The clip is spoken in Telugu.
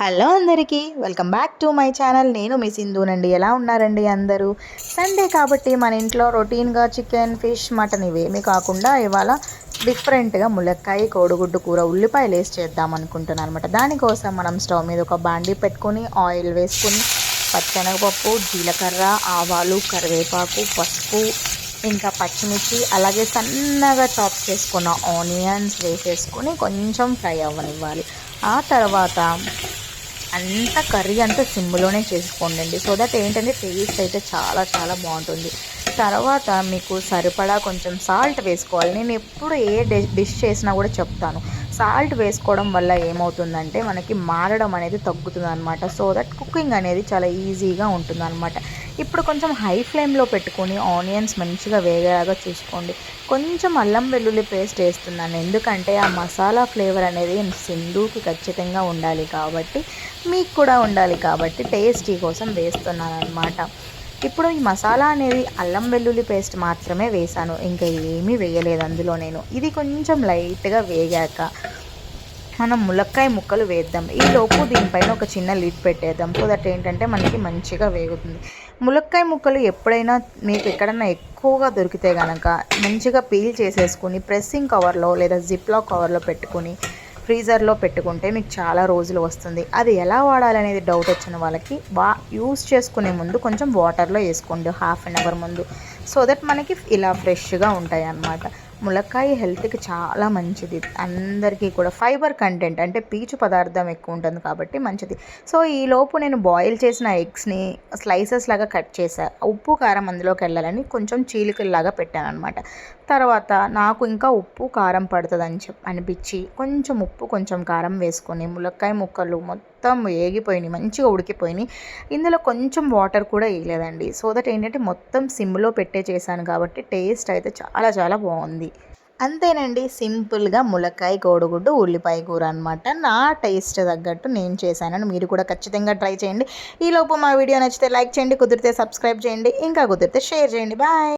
హలో అందరికీ welcome back to my channel. నేను మీ సింధునండి ఎలా ఉన్నారండి అందరూ? సండే కాబట్టి మన ఇంట్లో రొటీన్గా చికెన్ ఫిష్ మటన్ ఇవేమీ కాకుండా ఇవాళ డిఫరెంట్గా ములక్కాయ కోడిగుడ్డు కూర ఉల్లిపాయలు వేసి చేద్దాం అనుకుంటున్నాను అనమాట దానికోసం మనం స్టవ్ మీద ఒక బాండి పెట్టుకొని ఆయిల్ వేసుకుని పచ్చనగపప్పు జీలకర్ర ఆవాలు కరివేపాకు పసుపు ఇంకా పచ్చిమిర్చి అలాగే సన్నగా చాప్ చేసుకున్న ఆనియన్స్ వేసేసుకొని కొంచెం ఫ్రై అవ్వనివ్వాలి. ఆ తర్వాత అంత కర్రీ అంతా సిమ్లోనే చేసుకోండి సో దట్ ఏంటంటే టేస్ట్ అయితే చాలా చాలా బాగుంటుంది. తర్వాత మీకు సరిపడా కొంచెం సాల్ట్ వేసుకోవాలి. నేను ఎప్పుడు ఏ డిష్ చేసినా కూడా చెప్తాను. సాల్ట్ వేసుకోవడం వల్ల ఏమవుతుందంటే మనకి మారడం అనేది తగ్గుతుంది అనమాట సో దట్ కుకింగ్ అనేది చాలా ఈజీగా ఉంటుంది అనమాట ఇప్పుడు కొంచెం హై ఫ్లేమ్లో పెట్టుకొని ఆనియన్స్ మంచిగా వేగేలాగా చూసుకోండి. కొంచెం అల్లం వెల్లుల్లి పేస్ట్ వేస్తున్నాను. ఎందుకంటే ఆ మసాలా ఫ్లేవర్ అనేది సింధుకి ఖచ్చితంగా ఉండాలి కాబట్టి మీకు కూడా ఉండాలి కాబట్టి టేస్టీ కోసం వేస్తున్నాను అనమాట ఇప్పుడు ఈ మసాలా అనేది అల్లం వెల్లుల్లి పేస్ట్ మాత్రమే వేసాను. ఇంకా ఏమీ వేయలేదు అందులో నేను. ఇది కొంచెం లైట్గా వేగాక మనం ములక్కాయ ముక్కలు వేద్దాం. ఈ లోపు దీనిపైన ఒక చిన్న లిడ్ పెట్టేద్దాం. సో దట్ ఏంటంటే మనకి మంచిగా వేగుతుంది. ములక్కాయ ముక్కలు ఎప్పుడైనా మీకు ఎక్కడన్నా ఎక్కువగా దొరికితే కనుక మంచిగా పీల్ చేసేసుకుని ప్రెస్సింగ్ కవర్లో లేదా జిప్లా కవర్లో పెట్టుకుని ఫ్రీజర్లో పెట్టుకుంటే మీకు చాలా రోజులు వస్తుంది. అది ఎలా వాడాలనేది డౌట్ వచ్చిన వాళ్ళకి వా యూస్ చేసుకునే ముందు కొంచెం వాటర్లో వేసుకోండి హాఫ్ అన్ అవర్ ముందు. సో దట్ మనకి ఇలా ఫ్రెష్గా ఉంటాయి అన్నమాట ములక్కాయ హెల్త్కి చాలా మంచిది. అందరికీ కూడా ఫైబర్ కంటెంట్ అంటే పీచు పదార్థం ఎక్కువ ఉంటుంది కాబట్టి మంచిది. సో ఈలోపు నేను బాయిల్ చేసిన ఎగ్స్ని స్లైసెస్ లాగా కట్ చేశాను ఉప్పు కారం అందులోకి వెళ్ళాలని కొంచెం చీలికల్లాగా పెట్టాను అనమాట తర్వాత నాకు ఇంకా ఉప్పు కారం పడుతుందని చెప్పి అనిపించి కొంచెం ఉప్పు కొంచెం కారం వేసుకొని ములక్కాయ ముక్కలు మొత్తం మొత్తం వేగిపోయినాయి మంచిగా ఉడికిపోయినాయి. ఇందులో కొంచెం వాటర్ కూడా వేయలేదండి. సో దట్ ఏంటంటే మొత్తం సిమ్లో పెట్టే చేశాను కాబట్టి టేస్ట్ అయితే చాలా చాలా బాగుంది. అంతేనండి సింపుల్గా ములక్కాయ కోడిగుడ్డు ఉల్లిపాయ కూర అనమాట నా టేస్ట్ తగ్గట్టు నేను చేశానని మీరు కూడా ఖచ్చితంగా ట్రై చేయండి. ఈలోపు మా వీడియో నచ్చితే లైక్ చేయండి కుదిరితే సబ్స్క్రైబ్ చేయండి ఇంకా కుదిరితే షేర్ చేయండి. బాయ్